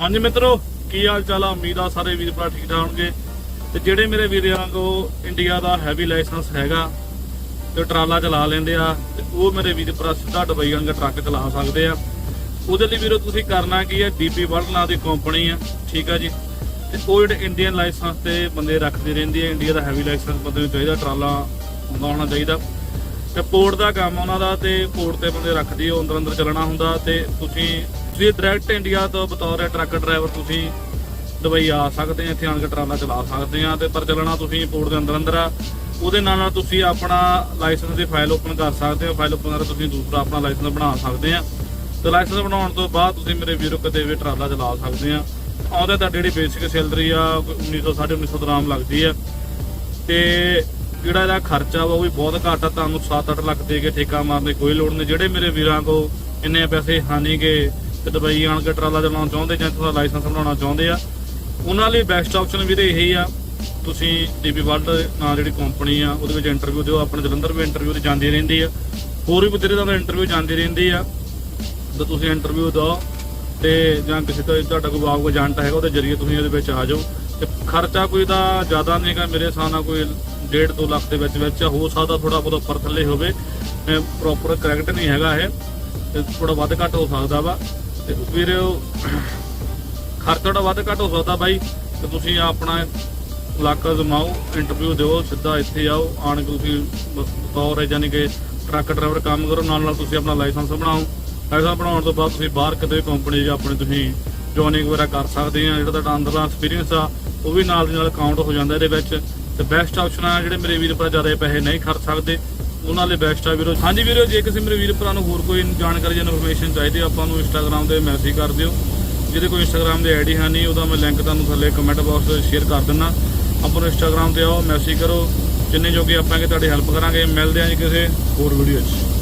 ਹਾਂਜੀ ਮਿੱਤਰੋ, ਕੀ ਹਾਲ ਚਾਲ ਆ? ਉਮੀਦ ਆ ਸਾਰੇ ਵੀਰ ਭਰਾ ਠੀਕ ਠਾਕ ਹੋਣਗੇ। ਤੇ ਜਿਹੜੇ ਮੇਰੇ ਵੀਰਾਂ ਕੋ ਇੰਡੀਆ ਦਾ ਹੈਵੀ ਲਾਇਸੈਂਸ ਹੈਗਾ ਤੇ ਟਰਾਲਾ ਚਲਾ ਲੈਂਦੇ ਆ ਤੇ ਉਹ ਮੇਰੇ ਵੀਰ ਭਰਾ ਸਿੱਧਾ ਦੁਬਈ ਵਾਂਗ ਟਰੱਕ ਚਲਾ ਸਕਦੇ ਆ। ਉਹਦੇ ਲਈ ਵੀਰੋ, ਤੁਸੀਂ ਕਰਨਾ ਕੀ ਹੈ ਡੀਪੀ ਵਰਲਡ ਨਾਂ ਦੀ ਕੰਪਨੀ ਆ, ਠੀਕ ਆ ਜੀ? ਤੇ ਉਹ ਜਿਹੜੇ ਇੰਡੀਅਨ ਲਾਇਸੈਂਸ ਤੇ ਬੰਦੇ ਰੱਖਦੇ ਰਹਿੰਦੇ ਆ ਇੰਡੀਆ ਦਾ ਹੈਵੀ ਲਾਇਸੈਂਸ ਬੰਦੇ ਨੂੰ ਚਾਹੀਦਾ, ਟਰਾਲਾ ਮੰਗਾਉਣਾ ਚਾਹੀਦਾ। ਤੇ ਪੋਰਟ ਦਾ ਕੰਮ ਉਹਨਾਂ ਦਾ ਤੇ ਪੋਰਟ ਤੇ ਬੰਦੇ ਰੱਖਦੀ ਉਹ ਅੰਦਰ ਅੰਦਰ ਚੱਲਣਾ ਹੁੰਦਾ ਤੇ ਤੁਸੀਂ ਤੁਸੀਂ ਡਾਇਰੈਕਟ ਇੰਡੀਆ ਤੋਂ ਬਤੌਰ ਟਰੱਕ ਡਰਾਈਵਰ ਤੁਸੀਂ ਦੁਬਈ ਆ ਸਕਦੇ ਆ, ਇੱਥੇ ਆਣ ਕੇ ਟਰਾਲਾ ਚਲਾ ਸਕਦੇ ਆ ਤੇ ਪਰ ਚੱਲਣਾ ਤੁਸੀਂ ਪੋਰਟ ਦੇ ਅੰਦਰ ਅੰਦਰ ਆ। ਉਹਦੇ ਨਾਲ ਨਾਲ ਤੁਸੀਂ ਆਪਣਾ ਲਾਇਸੈਂਸ ਦੀ ਫਾਈਲ ਓਪਨ ਕਰ ਸਕਦੇ ਹੋ। ਫਾਈਲ ਓਪਨ ਕਰਕੇ ਤੁਸੀਂ ਦੂਸਰਾ ਆਪਣਾ ਲਾਇਸੈਂਸ ਬਣਾ ਸਕਦੇ ਆ। ਤੇ ਲਾਇਸੈਂਸ ਬਣਾਉਣ ਤੋਂ ਬਾਅਦ ਤੁਸੀਂ ਮੇਰੇ ਵੀਰੋ ਕਦੇ ਵੀ ਟਰਾਲਾ ਚਲਾ ਸਕਦੇ ਆ। ਆਉਂਦੇ ਤਾਂ ਜਿਹੜੀ ਬੇਸਿਕ ਸੈਲਰੀ ਆ, ਕੋਈ 1900 1950 ਦਰਾਮ ਲੱਗਦੀ ਆ। ਤੇ ਜਿਹੜਾ ਇਹਦਾ ਖਰਚਾ ਵਾ ਉਹ ਵੀ ਬਹੁਤ ਘੱਟ ਆ। ਤੁਹਾਨੂੰ 7-8 ਲੱਖ ਦੇ ਕੇ ਠੇਕਾ ਮਾਰਨ ਦੀ ਕੋਈ ਲੋੜ ਨਹੀਂ। ਜਿਹੜੇ ਮੇਰੇ ਵੀਰਾਂ ਕੋ ਇੰਨੇ ਪੈਸੇ ਹਾਨੀਗੇ ਤੇ ਦੁਬਈ ਆਣ ਕੇ ਟਰਾਲਾ ਚਲਾਉਣਾ ਚਾਹੁੰਦੇ ਜਾਂ ਤੁਹਾਡਾ ਲਾਇਸੈਂਸ ਬਣਾਉਣਾ ਚਾਹੁੰਦੇ ਆ, ਉਹਨਾਂ ਲਈ ਬੈਸਟ ਆਪਸ਼ਨ ਵੀਰੇ ਇਹੀ ਆ। ਤੁਸੀਂ ਡੀਪੀ ਵਰਲਡ ਨਾਂ ਜਿਹੜੀ ਕੰਪਨੀ ਆ, ਉਹਦੇ ਵਿੱਚ ਇੰਟਰਵਿਊ ਦਿਓ, ਆਪਣੇ ਜਲੰਧਰ ਵੀ ਇੰਟਰਵਿਊ ਤੇ ਜਾਂਦੀ ਰਹਿੰਦੀ ਆ। ਹੋਰ ਵੀ ਬਥੇਰੇ ਦਾ ਇੰਟਰਵਿਊ ਜਾਂਦੀ ਰਹਿੰਦੀ ਆ। ਤੇ ਤੁਸੀਂ ਇੰਟਰਵਿਊ ਦਿਓ ਤੇ ਜਾਂ ਕਿਸੇ ਤੋਂ ਤੁਹਾਡਾ ਕੋਈ ਬਾਗ ਏਜੰਟ ਹੈਗਾ, ਉਹਦੇ ਜਰੀਏ ਤੁਸੀਂ ਇਹਦੇ ਵਿੱਚ ਆ ਜਾਓ। ਤੇ ਖਰਚਾ ਕੋਈ ਤਾਂ ਜ਼ਿਆਦਾ ਨਹੀਂ ਹੈਗਾ, ਮੇਰੇ ਹਿਸਾਬ ਨਾਲ ਕੋਈ 1.5 2 ਲੱਖ ਦੇ ਵਿੱਚ ਵਿੱਚ ਹੋ ਸਕਦਾ ਥੋੜਾ ਬਹੁਤ ਉੱਪਰ ਥੱਲੇ ਹੋਵੇ। ਪ੍ਰੋਪਰ ਕਰੈਕਟ ਨਹੀਂ ਹੈਗਾ ਇਹ, ਤੇ ਥੋੜਾ ਵੱਧ ਘੱਟ ਹੋ ਸਕਦਾ ਵਾ। ਤੇ ਵੀਰੇ, ਖਰਚਾ ਤਾਂ ਵੱਧ ਘੱਟ ਹੋ ਸਕਦਾ ਬਾਈ, ਤੇ ਤੁਸੀਂ ਆਪਣਾ ਇਲਾਕਾ ਜਮਾਓ ਇੰਟਰਵਿਊ ਦਿਓ, ਸਿੱਧਾ ਇੱਥੇ ਆਓ, ਆਣ ਕੇ ਤੁਸੀਂ ਬਤੌਰ ਯਾਨੀ ਕਿ ਟਰੱਕ ਡਰਾਈਵਰ ਕੰਮ ਕਰੋ, ਨਾਲ ਨਾਲ ਤੁਸੀਂ ਆਪਣਾ ਲਾਇਸੈਂਸ ਬਣਾਓ। ਲਾਇਸੈਂਸ ਬਣਾਉਣ ਤੋਂ ਬਾਅਦ ਤੁਸੀਂ ਬਾਹਰ ਕਿਤੇ ਕੰਪਨੀ 'ਚ ਆਪਣੇ ਤੁਸੀਂ ਜੋਇਨਿੰਗ ਵਗੈਰਾ ਕਰ ਸਕਦੇ ਆ, ਜਿਹੜਾ ਤੁਹਾਡਾ ਅੰਦਰਲਾ ਐਕਸਪੀਰੀਅੰਸ ਆ, ਉਹ ਵੀ ਨਾਲ ਦੀ ਨਾਲ ਕਾਊਂਟ ਹੋ ਜਾਂਦਾ ਇਹਦੇ ਵਿੱਚ। ਤੇ ਬੈਸਟ ਆਪਸ਼ਨ ਆ ਜਿਹੜੇ ਮੇਰੇ ਵੀਰ ਭਰਾ ਜ਼ਿਆਦਾ ਪੈਸੇ ਨਹੀਂ ਖਰਚ ਸਕਦੇ ਉਹਨਾਂ ਲਈ ਬੈਸਟ ਆ ਵੀਰੋ। ਹਾਂਜੀ ਵੀਰੋ, ਜੇ ਕਿਸੇ ਮੇਰੇ ਵੀਰ ਭਰਾ ਨੂੰ ਹੋਰ ਕੋਈ ਜਾਣਕਾਰੀ ਜਾਂ ਇਨਫੋਰਮੇਸ਼ਨ ਚਾਹੀਦੀ ਆਪਾਂ ਨੂੰ ਇੰਸਟਾਗ੍ਰam ਤੇ ਮੈਸੇਜ ਕਰ ਦਿਓ। ਜਿਹਦੇ ਕੋਈ ਇੰਸਟਾਗ੍ਰam ਦੇ ਆਈਡੀ ਹੈ ਨਹੀਂ, ਉਹਦਾ ਮੈਂ ਲਿੰਕ ਤੁਹਾਨੂੰ ਥੱਲੇ ਕਮੈਂਟ ਬਾਕਸ ਵਿੱਚ ਸ਼ੇਅਰ ਕਰ ਦਿੰਦਾ। ਆਪਾਂ ਨੂੰ ਇੰਸਟਾਗ੍ਰam ਤੇ ਆਓ ਮੈਸੇਜ ਕਰੋ। ਜਿੰਨੇ ਜੋਗੇ ਆਪਾਂ ਕਿ ਤੁਹਾਡੀ ਹੈਲਪ ਕਰਾਂਗੇ, ਮਿਲਦੇ ਆਂ ਜੀ ਕਿਸੇ ਹੋਰ ਵੀਡੀਓ 'ਚ।